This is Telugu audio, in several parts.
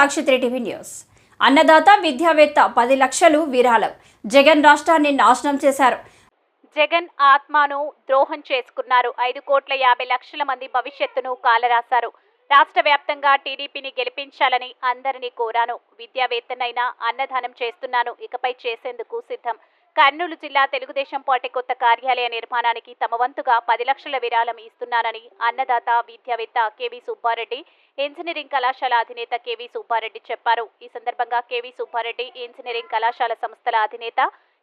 Sakshi three TV news. అన్నదాత విద్యావేత్త పది లక్షలు విరాళం. జగన్ రాష్ట్రాన్ని నాశనం చేశారు. జగన్ ఆత్మను ద్రోహం చేసుకున్నారు. ఐదు కోట్ల యాభై లక్షల మంది భవిష్యత్తును కాలరాశారు. రాష్ట్ర వ్యాప్తంగా టీడీపీని గెలిపించాలని అందరినీ కోరాను. విద్యావేత్తనైనా అన్నదానం చేస్తున్నాను. ఇకపై చేసేందుకు సిద్ధం. కర్నూలు జిల్లా తెలుగుదేశం పార్టీ కొత్త కార్యాలయ నిర్మాణానికి తమ వంతుగా పది లక్షల విరాళం ఇస్తున్నానని అన్నదాత విద్యావేత్త కేవీ సుబ్బారెడ్డి ఇంజనీరింగ్ కళాశాల అధినేత కేవీ సుబ్బారెడ్డి చెప్పారు. ఈ సందర్భంగా కేవీ సుబ్బారెడ్డి ఇంజనీరింగ్ కళాశాల సంస్థల అధినేత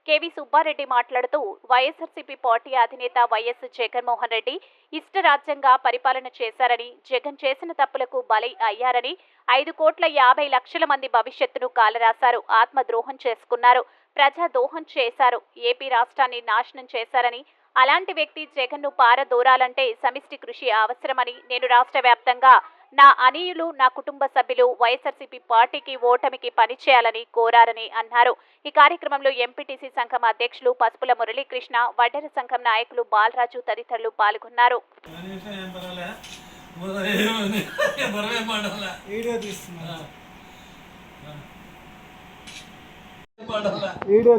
కేవీ సుబ్బారెడ్డి మాట్లాడుతూ వైఎస్ఆర్సీపీ పార్టీ అధినేత వైఎస్ జగన్మోహన్ రెడ్డి ఇష్టరాజ్యంగా పరిపాలన చేశారని జగన్ చేసిన తప్పులకు బలై అయ్యారని ఐదు కోట్ల యాభై లక్షల మంది భవిష్యత్తును కాలరాశారు ఆత్మద్రోహం చేసుకున్నారు ప్రజా దోహం చేశారు ఏపీ రాష్ట్రాన్ని నాశనం చేశారని అలాంటి వ్యక్తి జగన్ను పారదోరాలంటే సమిష్టి కృషి అవసరమని నేను రాష్ట్ర వ్యాప్తంగా నా అనీయులు నా కుటుంబ సభ్యులు వైఎస్ఆర్సీపీ పార్టీకి ఓటమికి పనిచేయాలని కోరారని అన్నారు. ఈ కార్యక్రమంలో ఎంపీటీసీ సంఘం అధ్యక్షులు పసుపుల మురళీకృష్ణ వడ్డెర సంఘం నాయకులు బాలరాజు తదితరులు పాల్గొన్నారు. వీడియో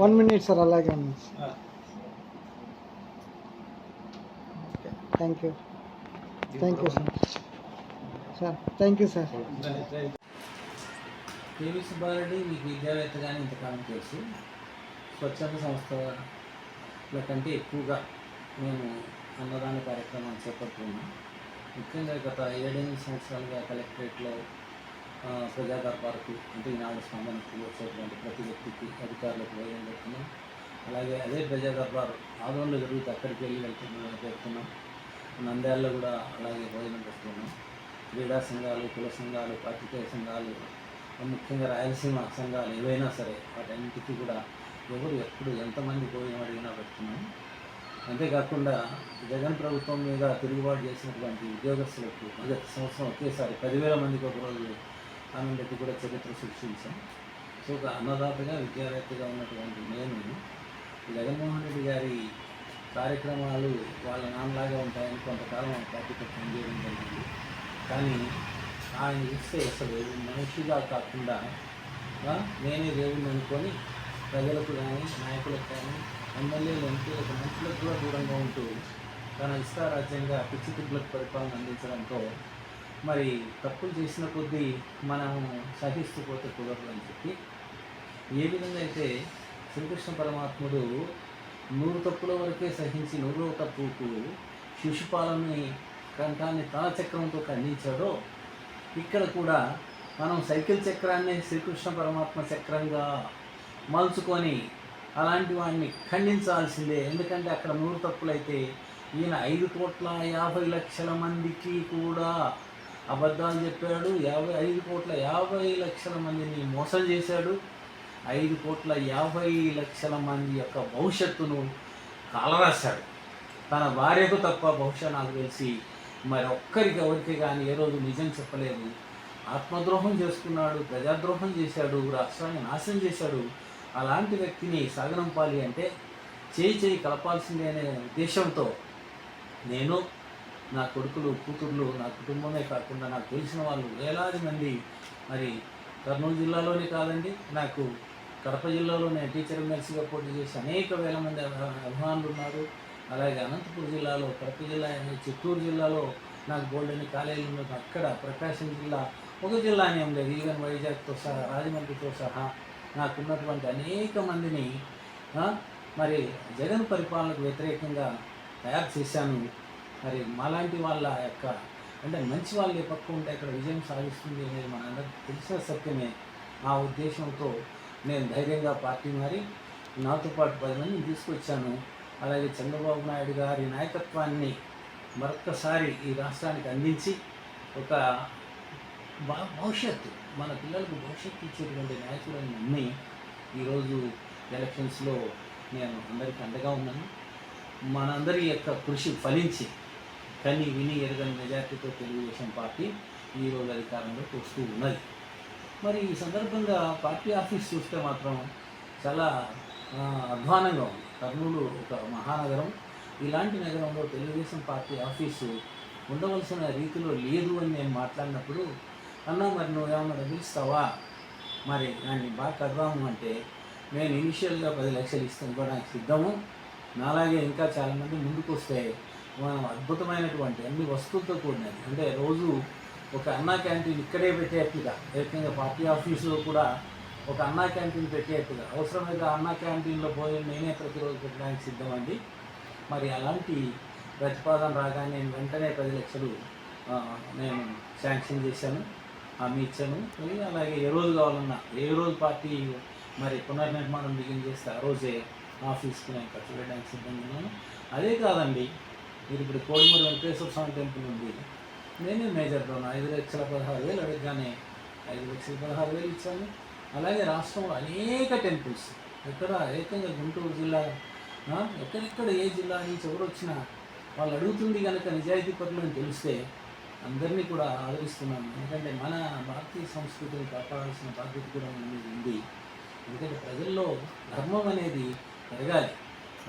వన్ మినిట్ సార్ అలాగే ఉంది. Thank you thank you sir sir thank you sir KV Subba Reddy మీకు విద్యావేత్తగానే ఇంతకాలం తెలుసు. స్వచ్ఛంద సంస్థల కంటే ఎక్కువగా మేము అన్నదాన కార్యక్రమాన్ని చేపడుతున్నాం. ముఖ్యంగా గత ఏడెనిమిది సంవత్సరాలుగా కలెక్టరేట్లో ప్రజా దర్బార్కు అంటే ఈనాడు స్పందనకు వచ్చేటువంటి ప్రతి వ్యక్తికి అధికారులకు భోజనం పెడుతున్నాం అలాగే అదే ప్రజా దర్బార్ ఆదోళనలో జరుగుతూ అక్కడికి వెళ్ళి వెళ్తున్నాం పెడుతున్నాం నంద్యాలలో కూడా అలాగే భోజనం పెడుతున్నాం. క్రీడా సంఘాలు కుల సంఘాలు పాత్రికేయ సంఘాలు ముఖ్యంగా రాయలసీమ సంఘాలు ఏవైనా సరే వాటన్నిటికీ కూడా ఎవరు ఎప్పుడు ఎంతమంది భోజనం అడిగినా పెడుతున్నాం. అంతేకాకుండా జగన్ ప్రభుత్వం మీద తిరుగుబాటు చేసినటువంటి ఉద్యోగస్తులకు మొదటి సంవత్సరం ఒకేసారి పదివేల మందికి ఒక రోజు ఆనంద పెట్టి కూడా చరిత్ర సృష్టించాం. సో ఒక అన్నదాతగా విద్యావేత్తగా ఉన్నటువంటి నేను జగన్మోహన్ రెడ్డి గారి కార్యక్రమాలు వాళ్ళ నాన్నలాగా ఉంటాయని కొంతకాలం పార్టీకి పనిచేయడం జరిగింది. కానీ ఆయన ఇస్తే అసలు మనిషిగా కాకుండా నేనే దేవుడిని అనుకొని ప్రజలకు కానీ నాయకులకు కానీ ఎమ్మెల్యేలు ఎంపీలకు మనుషులకు కూడా దూరంగా ఉంటూ తన ఇష్టారాజ్యంగా పిచ్చి తిప్పులకు పరిపాలన అందించడంతో మరి తప్పులు చేసిన కొద్దీ మనం సహిస్తూ పోతే కుదరదు అని చెప్పి ఏ విధంగా అయితే శ్రీకృష్ణ పరమాత్ముడు నూరు తప్పుల వరకే సహించి నూరో తప్పుకు శిశుపాలని కంఠాన్ని తన చక్రంతో ఖండించాడో ఇక్కడ కూడా మనం సైకిల్ చక్రాన్ని శ్రీకృష్ణ పరమాత్మ చక్రంగా మలుచుకొని అలాంటి వాడిని ఖండించాల్సిందే. ఎందుకంటే అక్కడ నూరు తప్పులైతే ఈయన ఐదు కోట్ల యాభై లక్షల మందికి కూడా అబద్ధాలు చెప్పాడు. యాభై ఐదు కోట్ల యాభై లక్షల మందిని మోసం చేశాడు. ఐదు కోట్ల యాభై లక్షల మంది యొక్క భవిష్యత్తును కాలరాశాడు. తన భార్యకు తప్ప బహుశా నాకు తెలిసి మరి ఒక్కరికి ఎవరికి కానీ ఏ రోజు నిజం చెప్పలేదు. ఆత్మద్రోహం చేసుకున్నాడు ప్రజాద్రోహం చేశాడు రాష్ట్రాన్ని నాశనం చేశాడు. అలాంటి వ్యక్తిని సాగనంపాలి అంటే చేయి చేయి కలపాల్సిందే అనే ఉద్దేశంతో నేను నా కొడుకులు కూతుర్లు నా కుటుంబమే కాకుండా నాకు తెలిసిన వాళ్ళు వేలాది మంది. మరి కర్నూలు జిల్లాలోనే కాదండి నాకు కడప జిల్లాలోనే టీచర్ ఎమ్మెల్సీగా పోటీ చేసి అనేక వేల మంది అభిమానులు ఉన్నారు. అలాగే అనంతపురం జిల్లాలో కడప జిల్లా చిత్తూరు జిల్లాలో నాకు గోల్డెన్ కాలేజీలు ఉన్నాయి అక్కడ ప్రకాశం జిల్లా ఒక జిల్లా ఏం లేదు. ఈవెన్ వైజాగ్తో సహా రాజమండ్రితో సహా నాకున్నటువంటి అనేక మందిని మరి జగన్ పరిపాలనకు వ్యతిరేకంగా తయారు చేశాను. మరి మాలాంటి వాళ్ళ యొక్క అంటే మంచి వాళ్ళు ఏ పక్క ఉంటే అక్కడ విజయం సాధిస్తుంది అనేది మనందరికీ తెలిసిన సత్యమే. ఆ ఉద్దేశంతో నేను ధైర్యంగా పార్టీ మారి నాతో పాటు పది మందిని తీసుకొచ్చాను. అలాగే చంద్రబాబు నాయుడు గారి నాయకత్వాన్ని మరొక్కసారి ఈ రాష్ట్రానికి అందించి ఒక భవిష్యత్తు మన పిల్లలకు భవిష్యత్తు ఇచ్చేటువంటి నాయకులను నమ్మి ఈరోజు ఎలక్షన్స్లో నేను అందరికీ అండగా ఉన్నాను. మనందరి యొక్క కృషి ఫలించి కని విని ఎరగని మెజార్టీతో తెలుగుదేశం పార్టీ ఈరోజు అధికారంలోకి వస్తూ ఉన్నది. మరి ఈ సందర్భంగా పార్టీ ఆఫీస్ చూస్తే మాత్రం చాలా అధ్వానంగా ఉంది. కర్నూలు ఒక మహానగరం. ఇలాంటి నగరంలో తెలుగుదేశం పార్టీ ఆఫీసు ఉండవలసిన రీతిలో లేదు అని నేను మాట్లాడినప్పుడు అన్నా మరి నువ్వేమన్నా డబ్బులు ఇస్తావా మరి దాన్ని బాగా కడదాము అంటే నేను ఇనిషియల్గా పది లక్షలు ఇస్తాను ఇవ్వడానికి సిద్ధము. నాలాగే ఇంకా చాలామంది ముందుకు వస్తే మనం అద్భుతమైనటువంటి అన్ని వస్తువులతో కూడినది. అంటే రోజు ఒక అన్నా క్యాంటీన్ ఇక్కడే పెట్టేట్టుగా ఏకంగా పార్టీ ఆఫీసులో కూడా ఒక అన్నా క్యాంటీన్ పెట్టేట్టుగా అవసరమైతే ఆ అన్నా క్యాంటీన్లో పోయి నేనే ప్రతిరోజు పెట్టడానికి సిద్ధమండి. మరి అలాంటి ప్రతిపాదన రాగానే నేను వెంటనే పది లక్షలు నేను శాంక్షన్ చేశాను హామీ ఇచ్చాను. అలాగే ఏ రోజు కావాలన్నా ఏ రోజు పార్టీ మరి పునర్నిర్మాణం బిగిన్ చేస్తే ఆ రోజే ఆఫీస్కి నేను ఖర్చు పెట్టడానికి సిద్ధంగా ఉన్నాను. అదే కాదండి మీరు ఇప్పుడు కోడిమూరి వెంకటేశ్వర స్వామి టెంపుల్ ఉంది. నేనే మేజర్లో ఐదు లక్షల పదహారు వేలు అడగగానే ఐదు లక్షల పదహారు వేలు ఇచ్చాను. అలాగే రాష్ట్రంలో అనేక టెంపుల్స్ ఎక్కడ ఏకంగా గుంటూరు జిల్లా ఎక్కడెక్కడ ఏ జిల్లా నుంచి ఎవరు వచ్చినా వాళ్ళు అడుగుతుంది కనుక నిజాయితీ పరులు తెలిస్తే అందరినీ కూడా ఆదరిస్తున్నాను. ఎందుకంటే మన భారతీయ సంస్కృతిని కాపాడాల్సిన బాధ్యత కూడా మన మీద ఉంది. ఎందుకంటే ప్రజల్లో ధర్మం అనేది పెరగాలి.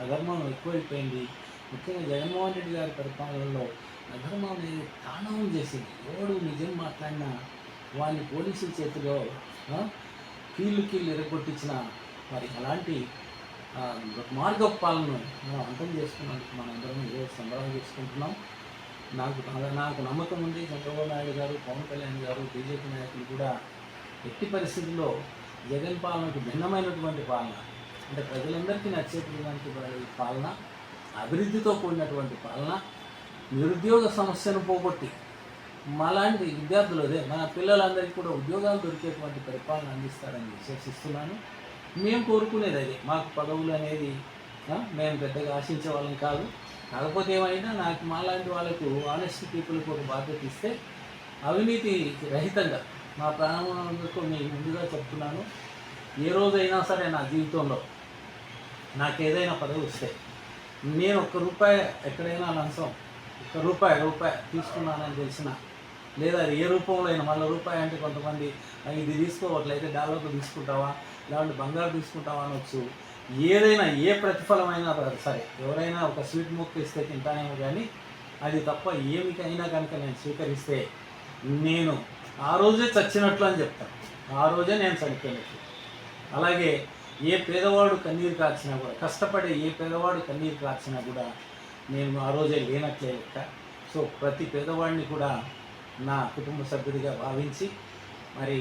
అధర్మం ఎక్కువైపోయింది. ముఖ్యంగా జగన్మోహన్ రెడ్డి గారి పరిపాలనలో అధర్మం అనేది తాండవం చేసింది ఎవడు నిజం మాట్లాడినా వాడిని పోలీసుల చేతిలో కీళ్ళు కీళ్ళు ఎరగొట్టించిన మరి అలాంటి మార్గోపాలను పాలనను మనం అంతం చేసుకున్నందుకు మనం అందరం సంబరం చేసుకుంటున్నాం. నాకు నాకు నమ్మకం ఉంది. చంద్రబాబు నాయుడు గారు పవన్ కళ్యాణ్ గారు బీజేపీ నాయకులు కూడా ఎట్టి పరిస్థితుల్లో జగన్ పాలనకు భిన్నమైనటువంటి పాలన. అంటే ప్రజలందరికీ నచ్చేటటువంటి పాలన. అభివృద్ధితో కూడినటువంటి పాలన నిరుద్యోగ సమస్యను పోగొట్టి మాలాంటి విద్యార్థులు అదే మన పిల్లలందరికీ కూడా ఉద్యోగాలు దొరికేటువంటి పరిపాలన అందిస్తారని విశ్వసిస్తున్నాను. మేము కోరుకునేది అది మాకు పదవులు అనేది మేము పెద్దగా ఆశించే వాళ్ళం కాదు. కాకపోతే ఏమైనా నాకు మాలాంటి వాళ్ళకు ఆనెస్ట్ పీపుల్కి ఒక బాధ్యత ఇస్తే అవినీతి రహితంగా మా ప్రాణములకు నేను ముందుగా చెప్తున్నాను. ఏ రోజైనా సరే నా జీవితంలో నాకు ఏదైనా పదవి వస్తే నేను ఒక్క రూపాయి ఎక్కడైనా లంచం ఒక్క రూపాయి రూపాయి తీసుకున్నానని తెలిసిన లేదా ఏ రూపంలో అయినా మళ్ళీ రూపాయి అంటే కొంతమంది ఇది తీసుకోవట్లయితే డాలర్లు తీసుకుంటావా? లేదంటే బంగారు తీసుకుంటావా? అనొచ్చు ఏదైనా ఏ ప్రతిఫలమైనా సరే ఎవరైనా ఒక స్వీట్ ముక్క ఇస్తే తింటానేమో కానీ అది తప్ప ఏమికైనా కనుక నేను స్వీకరిస్తే నేను ఆ రోజే చచ్చినట్లు అని చెప్తాను. ఆ రోజే నేను చనిపోయినట్లు. అలాగే ఏ పేదవాడు కన్నీరు కాచినా కూడా కష్టపడే ఏ పేదవాడు కన్నీరు కాచినా కూడా నేను ఆ రోజే లేనట్లే లెక్క. సో ప్రతి పేదవాడిని కూడా నా కుటుంబ సభ్యుడిగా భావించి మరి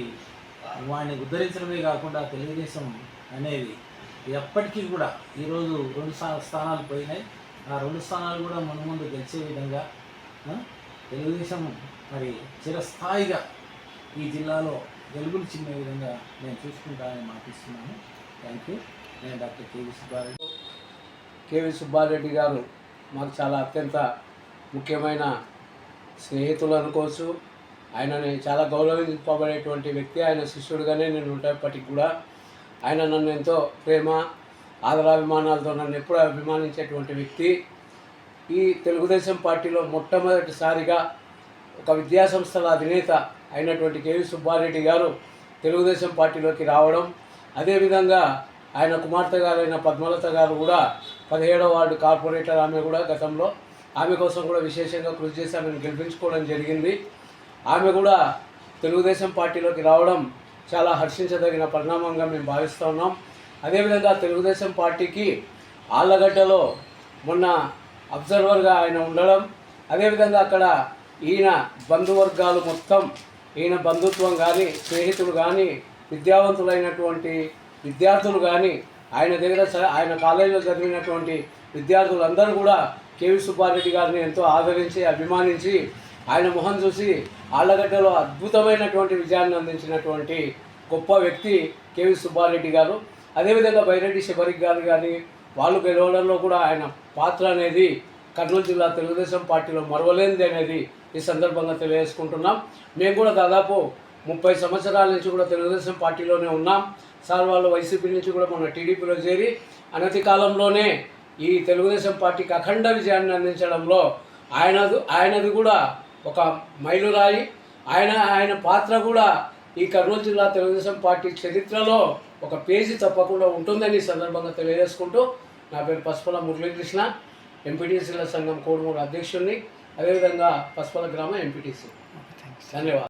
వాడిని ఉద్ధరించడమే కాకుండా తెలుగుదేశం అనేది ఎప్పటికీ కూడా ఈరోజు రెండు స్థానాలు పోయినాయి. ఆ రెండు స్థానాలు కూడా మన ముందు గెలిచే విధంగా తెలుగుదేశం మరి చిరస్థాయిగా ఈ జిల్లాలో వెలుగులు చిమ్మే విధంగా నేను చూసుకుంటానని మాటిస్తున్నాను. థ్యాంక్ యూ నేను doctor KV Subba Reddy. KV Subba Reddy garu మాకు చాలా అత్యంత ముఖ్యమైన స్నేహితులు అనుకోవచ్చు. ఆయనని చాలా గౌరవింపబడేటువంటి వ్యక్తి ఆయన శిష్యుడిగానే నేను ఉంటాప్పటికి కూడా. ఆయన నన్ను ఎంతో ప్రేమ ఆదరాభిమానాలతో నన్ను ఎప్పుడూ అభిమానించేటువంటి వ్యక్తి. ఈ తెలుగుదేశం పార్టీలో మొట్టమొదటిసారిగా ఒక విద్యా సంస్థల అధినేత అయినటువంటి కేవీ సుబ్బారెడ్డి గారు తెలుగుదేశం పార్టీలోకి రావడం అదేవిధంగా ఆయన కుమార్తె గారైన పద్మలత గారు కూడా పదిహేడవ వార్డు కార్పొరేటర్ ఆమె కూడా గతంలో. ఆమె కోసం కూడా విశేషంగా కృషి చేసి ఆమెను గెలిపించుకోవడం జరిగింది. ఆమె కూడా తెలుగుదేశం పార్టీలోకి రావడం చాలా హర్షించదగిన పరిణామంగా మేము భావిస్తూ ఉన్నాం. అదేవిధంగా తెలుగుదేశం పార్టీకి ఆళ్ళగడ్డలో మొన్న అబ్జర్వర్గా ఆయన ఉండడం అదేవిధంగా అక్కడ ఈయన బంధువర్గాలు మొత్తం ఈయన బంధుత్వం కానీ స్నేహితులు కానీ విద్యావంతులైనటువంటి విద్యార్థులు కానీ ఆయన దగ్గర ఆయన కాలేజీలో చదివినటువంటి విద్యార్థులందరూ కూడా కేవి సుబ్బారెడ్డి గారిని ఎంతో ఆదరించి అభిమానించి ఆయన మొహం చూసి ఆళ్ళగడ్డలో అద్భుతమైనటువంటి విజయాన్ని అందించినటువంటి గొప్ప వ్యక్తి కేవి సుబ్బారెడ్డి గారు. అదేవిధంగా బైరెడ్డి శబరిక్ గారు కానీ వాళ్ళు గెలవడంలో కూడా ఆయన పాత్ర అనేది కర్నూలు జిల్లా తెలుగుదేశం పార్టీలో మరవలేనిది అనేది ఈ సందర్భంగా తెలియజేసుకుంటున్నాం. మేము కూడా దాదాపు ముప్పై సంవత్సరాల నుంచి కూడా తెలుగుదేశం పార్టీలోనే ఉన్నాం. సార్ వాళ్ళు వైసీపీ నుంచి కూడా మన టీడీపీలో చేరి అనతి కాలంలోనే ఈ తెలుగుదేశం పార్టీకి అఖండ విజయాన్ని అందించడంలో ఆయనది ఆయనది కూడా ఒక మైలురాయి. ఆయన ఆయన పాత్ర కూడా ఈ కర్నూలు జిల్లా తెలుగుదేశం పార్టీ చరిత్రలో ఒక పేజీ తప్పకుండా ఉంటుందని ఈ సందర్భంగా తెలియజేసుకుంటూ నా పేరు పసుపుల మురళీకృష్ణ ఎంపీటీసీల సంఘం కోడుమూడు అధ్యక్షుడిని. అదేవిధంగా పసుపల గ్రామ ఎంపీటీసీ. ధన్యవాదాలు.